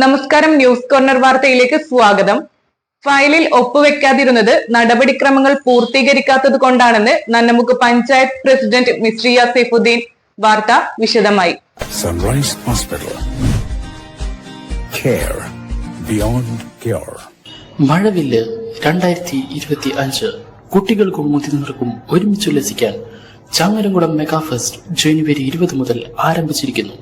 നമസ്കാരം news corner വാർത്തയിലേക്ക് സ്വാഗതം. ഫയലിൽ ഒപ്പുവെക്കാതിരുന്നത് നടപടിക്രമങ്ങൾ പൂർത്തീകരിക്കാത്തത് കൊണ്ടാണെന്ന് നന്നമുക്ക് പഞ്ചായത്ത് പ്രസിഡന്റ് മിസ്രിയ സൈഫുദ്ദീൻ വാർത്ത വിശദമായി. Sunrise Hospital care beyond care മഴവില്ല് രണ്ടായിരത്തി ഇരുപത്തി അഞ്ച്. കുട്ടികൾക്കും മുതിർന്നവർക്കും ഒരുമിച്ചുല്ലസിക്കാൻ ചങ്ങരംകുളം മെഗാ ഫെസ്റ്റ് ജനുവരി ഇരുപത് മുതൽ ആരംഭിച്ചിരിക്കുന്നു.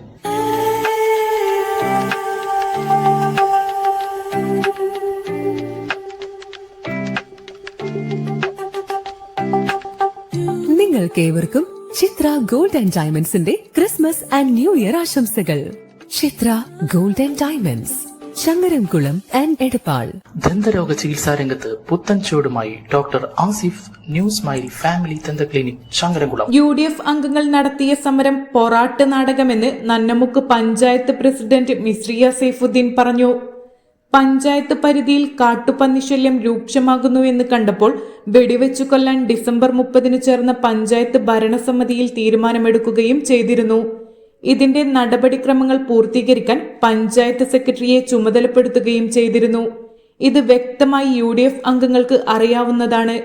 നിങ്ങൾക്കേവർക്കും ചിത്ര ഗോൾഡ് ആൻഡ് ഡയമണ്ട്സിന്റെ ക്രിസ്മസ് ആൻഡ് ന്യൂ ഇയർ ആശംസകൾ. Chithra Gold and Diamonds Changaramkulam and Edappal. ദന്തരോഗ ചികിത്സാ രംഗത്ത് പുത്തൻ ചുവടുമായി doctor Asif New Smile Family ദന്ത clinic Changaramkulam. U D F അംഗങ്ങൾ നടത്തിയ സമരം പൊറാട്ട് നാടകമെന്ന് നന്നമുക്ക് പഞ്ചായത്ത് പ്രസിഡന്റ് മിസ്രിയ സൈഫുദ്ദീൻ പറഞ്ഞു. പഞ്ചായത്ത് പരിധിയിൽ കാട്ടുപന്നി ശല്യം രൂക്ഷമാകുന്നു എന്ന് കണ്ടപ്പോൾ വെടിവെച്ചു കൊല്ലാൻ ഡിസംബർ മുപ്പതിന് ചേർന്ന പഞ്ചായത്ത് ഭരണസമിതിയിൽ തീരുമാനമെടുക്കുകയും ചെയ്തിരുന്നു. ഇതിന്റെ നടപടിക്രമങ്ങൾ പൂർത്തീകരിക്കാൻ പഞ്ചായത്ത് സെക്രട്ടറിയെ ചുമതലപ്പെടുത്തുകയും ചെയ്തിരുന്നു. ഇത് വ്യക്തമായി യു അംഗങ്ങൾക്ക് അറിയാവുന്നതാണ്.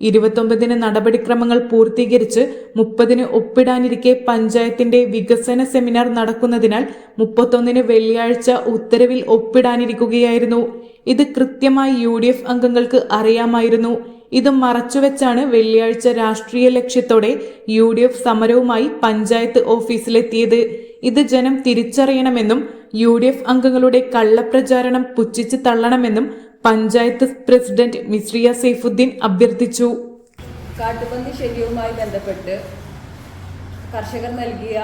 ഇരുപത്തൊമ്പതിന് നടപടിക്രമങ്ങൾ പൂർത്തീകരിച്ച് മുപ്പതിന് ഒപ്പിടാനിരിക്കെ പഞ്ചായത്തിന്റെ വികസന സെമിനാർ നടക്കുന്നതിനാൽ മുപ്പത്തൊന്നിന് വെള്ളിയാഴ്ച ഉത്തരവിൽ ഒപ്പിടാനിരിക്കുകയായിരുന്നു. ഇത് കൃത്യമായി യു ഡി എഫ് അംഗങ്ങൾക്ക് അറിയാമായിരുന്നു. ഇത് മറച്ചുവെച്ചാണ് വെള്ളിയാഴ്ച രാഷ്ട്രീയ ലക്ഷ്യത്തോടെ യു ഡി എഫ് സമരവുമായി പഞ്ചായത്ത് ഓഫീസിലെത്തിയത്. ഇത് ജനം തിരിച്ചറിയണമെന്നും യു ഡി എഫ് അംഗങ്ങളുടെ കള്ളപ്രചാരണം പുച്ഛിച്ച് തള്ളണമെന്നും പഞ്ചായത്ത് പ്രസിഡന്റ് മിസ്രിയ സൈഫുദ്ദീൻ അഭ്യർത്ഥിച്ചു. കാട്ടുപന്നി ശല്യവുമായി ബന്ധപ്പെട്ട് കർഷകർ നൽകിയ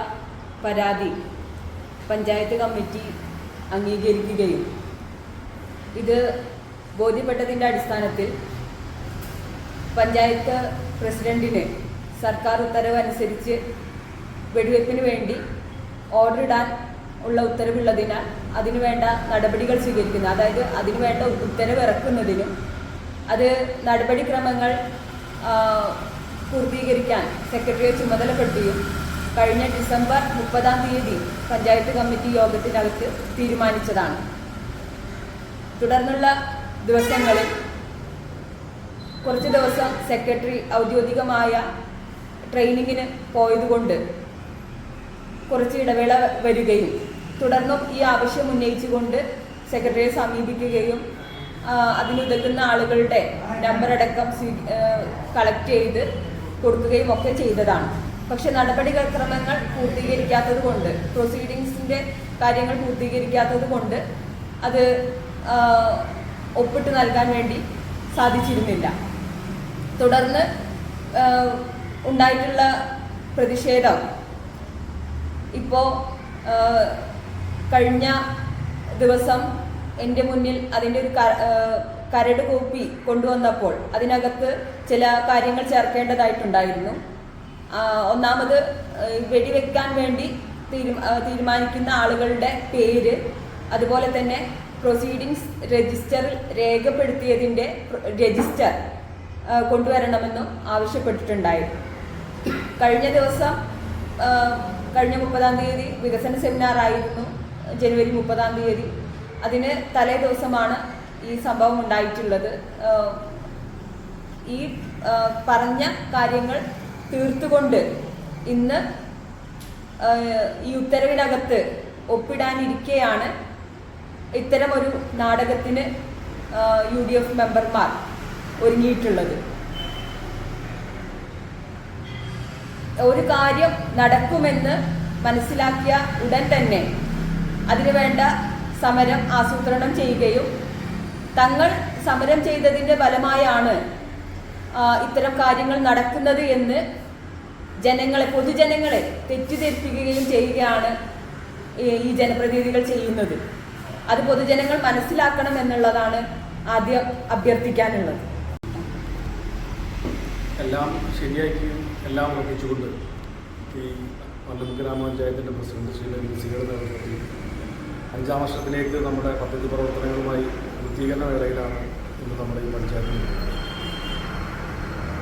പരാതി പഞ്ചായത്ത് കമ്മിറ്റി അംഗീകരിക്കുകയും ഇത് ബോധ്യപ്പെട്ടതിന്റെ അടിസ്ഥാനത്തിൽ പഞ്ചായത്ത് പ്രസിഡന്റിന് സർക്കാർ ഉത്തരവ് അനുസരിച്ച് വെടിവെപ്പിന് വേണ്ടി ഓർഡർ ഇടാൻ ഉള്ള ഉത്തരവുള്ളതിനാൽ അതിനു വേണ്ട നടപടികൾ സ്വീകരിക്കുന്നു. അതായത് അതിനു വേണ്ട ഉത്തരവ് ഇറക്കുന്നതിനും അത് നടപടിക്രമങ്ങൾ പൂർത്തീകരിക്കാൻ സെക്രട്ടറിയെ ചുമതലപ്പെടുത്തുകയും കഴിഞ്ഞ ഡിസംബർ മുപ്പതാം തീയതി പഞ്ചായത്ത് കമ്മിറ്റി യോഗത്തിനകത്ത് തീരുമാനിച്ചതാണ്. തുടർന്നുള്ള ദിവസങ്ങളിൽ കുറച്ച് ദിവസം സെക്രട്ടറി ഔദ്യോഗികമായ ട്രെയിനിങ്ങിന് പോയതുകൊണ്ട് കുറച്ച് ഇടവേള വരികയും തുടർന്നും ഈ ആവശ്യം ഉന്നയിച്ചുകൊണ്ട് സെക്രട്ടറിയെ സമീപിക്കുകയും അതിനുതകുന്ന ആളുകളുടെ നമ്പറടക്കം സ്വീ കളക്ട് ചെയ്ത് കൊടുക്കുകയും ഒക്കെ ചെയ്തതാണ്. പക്ഷെ നടപടിക്രമങ്ങൾ പൂർത്തീകരിക്കാത്തത് കൊണ്ട് പ്രൊസീഡിങ്സിന്റെ കാര്യങ്ങൾ പൂർത്തീകരിക്കാത്തത് കൊണ്ട് അത് ഒപ്പിട്ട് നൽകാൻ വേണ്ടി സാധിച്ചിരുന്നില്ല. തുടർന്ന് ഉണ്ടായിട്ടുള്ള പ്രതിഷേധം ഇപ്പോൾ കഴിഞ്ഞ ദിവസം എന്റെ മുന്നിൽ അതിന്റെ ഒരു കരട് കോപ്പി കൊണ്ടുവന്നപ്പോൾ അതിനകത്ത് ചില കാര്യങ്ങൾ ചേർക്കേണ്ടതായിട്ടുണ്ടായിരുന്നു. ഒന്നാമത് വെടിവെക്കാൻ വേണ്ടി തീരു- തീരുമാനിക്കുന്ന ആളുകളുടെ പേര് അതുപോലെ തന്നെ പ്രൊസീഡിങ്സ് രജിസ്റ്ററിൽ രേഖപ്പെടുത്തിയതിന്റെ രജിസ്റ്റർ കൊണ്ടുവരണമെന്നും ആവശ്യപ്പെട്ടിട്ടുണ്ടായിരുന്നു. കഴിഞ്ഞ ദിവസം കഴിഞ്ഞ മുപ്പതാം തീയതി വികസന സെമിനാർ ആയിരുന്നു ജനുവരി മുപ്പതാം തീയതി അതിന് തലേ ദിവസമാണ് ഈ സംഭവം ഉണ്ടായിട്ടുള്ളത്. ഈ പറഞ്ഞ കാര്യങ്ങൾ തീർത്തുകൊണ്ട് ഇന്ന് ഈ ഉത്തരവിനകത്ത് ഒപ്പിടാനിരിക്കെയാണ് ഇത്തരമൊരു നാടകത്തിന് യു ഡി എഫ് മെമ്പർമാർ ഒരുങ്ങിയിട്ടുള്ളത്. ഒരു കാര്യം നടക്കുമെന്ന് മനസ്സിലാക്കിയ ഉടൻ തന്നെ അതിനുവേണ്ട സമരം ആസൂത്രണം ചെയ്യുകയും തങ്ങൾ സമരം ചെയ്തതിന്റെ ഫലമായാണ് ഇത്തരം കാര്യങ്ങൾ നടക്കുന്നത് എന്ന് ജനങ്ങളെ പൊതുജനങ്ങളെ തെറ്റിദ്ധരിപ്പിക്കുകയും ചെയ്യുകയാണ് ഈ- ജനപ്രതിനിധികൾ ചെയ്യുന്നത്. അത് പൊതുജനങ്ങൾ മനസ്സിലാക്കണം എന്നുള്ളതാണ് ആദ്യം അഭ്യർത്ഥിക്കാനുള്ളത്. എല്ലാം ശരിയാക്കിയും എല്ലാം ഉറപ്പിച്ചുകൊണ്ട് ഈ മല്ലൂർ ഗ്രാമപഞ്ചായത്തിന്റെ പ്രസിഡന്റ് ശ്രീ ലലിതയുടെ നേതൃത്വത്തിൽ അഞ്ചാം വർഷത്തിലേക്ക് നമ്മുടെ പദ്ധതി പ്രവർത്തനങ്ങളുമായി പൂർത്തീകരണ വേളയിലാണ് ഇന്ന് നമ്മുടെ ഈ പഞ്ചായത്ത്.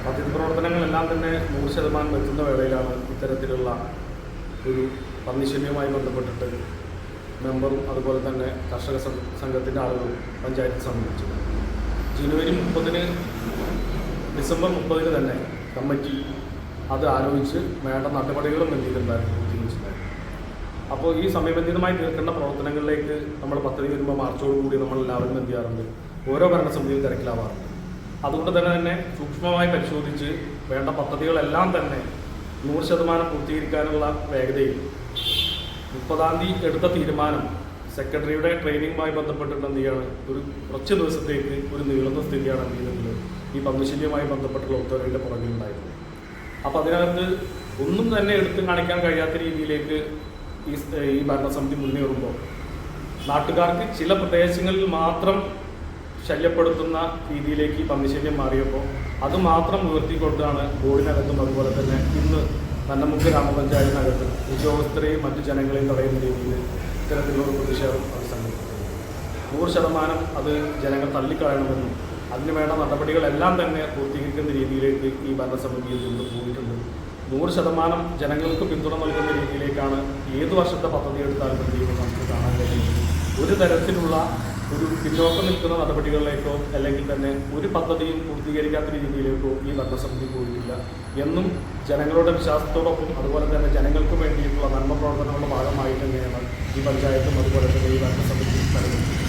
പദ്ധതി പ്രവർത്തനങ്ങളെല്ലാം തന്നെ നൂറ് ശതമാനം എത്തുന്ന വേളയിലാണ് ഇത്തരത്തിലുള്ള ഒരു പന്നിശല്യവുമായി ബന്ധപ്പെട്ടിട്ട് മെമ്പറും അതുപോലെ തന്നെ കർഷക സംഘത്തിന്റെ ആളുകളും പഞ്ചായത്ത് സമീപിച്ചത് ജനുവരി മുപ്പതിന് ഡിസംബർ മുപ്പതിന് തന്നെ കമ്മിറ്റി അത് ആലോചിച്ച് വേണ്ട നടപടികളും തീരുമാനിച്ചിട്ടുണ്ടായിരുന്നു അപ്പോൾ ഈ സമയബന്ധിതമായി തീർക്കേണ്ട പ്രവർത്തനങ്ങളിലേക്ക് നമ്മൾ പദ്ധതി വരുമ്പോൾ മാർച്ചോടുകൂടി നമ്മൾ എല്ലാവരും എന്ത് ചെയ്യാറുണ്ട്? ഓരോ ഭരണസമിതിയും തിരക്കിലാവാറുണ്ട്. അതുകൊണ്ട് തന്നെ തന്നെ സൂക്ഷ്മമായി പരിശോധിച്ച് വേണ്ട പദ്ധതികളെല്ലാം തന്നെ നൂറ് ശതമാനം പൂർത്തീകരിക്കാനുള്ള വേഗതയിൽ. മുപ്പതാം തീയതി എടുത്ത തീരുമാനം സെക്രട്ടറിയുടെ ട്രെയിനിങ്ങുമായി ബന്ധപ്പെട്ടിട്ട് എന്ത് ചെയ്യാണ്? ഒരു കുറച്ച് ദിവസത്തേക്ക് ഒരു നീളുന്ന സ്ഥിതിയാണ് എന്ത് ചെയ്യുന്നത്? ഈ പന്നിശല്യവുമായി ബന്ധപ്പെട്ടുള്ള ഉത്തരവിന്റെ പുറകിലുണ്ടായിരുന്നത് അപ്പോൾ അതിനകത്ത് ഒന്നും തന്നെ എടുത്തു കാണിക്കാൻ കഴിയാത്ത രീതിയിലേക്ക് ഈ ഈ ഭരണസമിതി മുന്നേറുമ്പോൾ നാട്ടുകാർക്ക് ചില പ്രദേശങ്ങളിൽ മാത്രം ശല്യപ്പെടുത്തുന്ന രീതിയിലേക്ക് പന്നിശല്യം മാറിയപ്പോൾ അത് മാത്രം ഉയർത്തിക്കൊണ്ടാണ് ബോർഡിനകത്തും അതുപോലെ തന്നെ ഇന്ന് നന്നമുക്ക് ഗ്രാമപഞ്ചായത്തിനകത്ത് ഉദ്യോഗസ്ഥരെയും മറ്റു ജനങ്ങളെയും തടയുന്ന രീതിയിൽ ഇത്തരത്തിലുള്ള പ്രതിഷേധം അത് സംഘടിപ്പിക്കുന്നത് നൂറ് ശതമാനം അത് ജനങ്ങൾ തള്ളിക്കളയണമെന്നും അതിന് വേണ്ട നടപടികളെല്ലാം തന്നെ പൂർത്തീകരിക്കുന്ന രീതിയിലേക്ക് ഈ ഭരണസമിതിയിൽ നിന്ന് പോയിട്ടുണ്ട്. നൂറ് ശതമാനം ജനങ്ങൾക്ക് പിന്തുണ നൽകുന്ന രീതിയിലേക്കാണ് ഏത് വർഷത്തെ പദ്ധതി എടുത്താലും എന്ത് ചെയ്യുമ്പോൾ നമുക്ക് കാണാൻ കഴിയുന്നത് ഒരു തരത്തിലുള്ള ഒരു പിന്നോക്കം നിൽക്കുന്ന നടപടികളിലേക്കോ അല്ലെങ്കിൽ തന്നെ ഒരു പദ്ധതിയും പൂർത്തീകരിക്കാത്ത രീതിയിലേക്കോ ഈ ഭരണസമിതി പോയിട്ടില്ല. എന്നും ജനങ്ങളുടെ വിശ്വാസത്തോടൊപ്പം അതുപോലെ തന്നെ ജനങ്ങൾക്ക് വേണ്ടിയിട്ടുള്ള നന്മ പ്രവർത്തനങ്ങളുടെ ഭാഗമായി തന്നെയാണ് ഈ പഞ്ചായത്തും അതുപോലെ തന്നെ ഈ ഭരണസമിതി നിലനിൽക്കുന്നത്.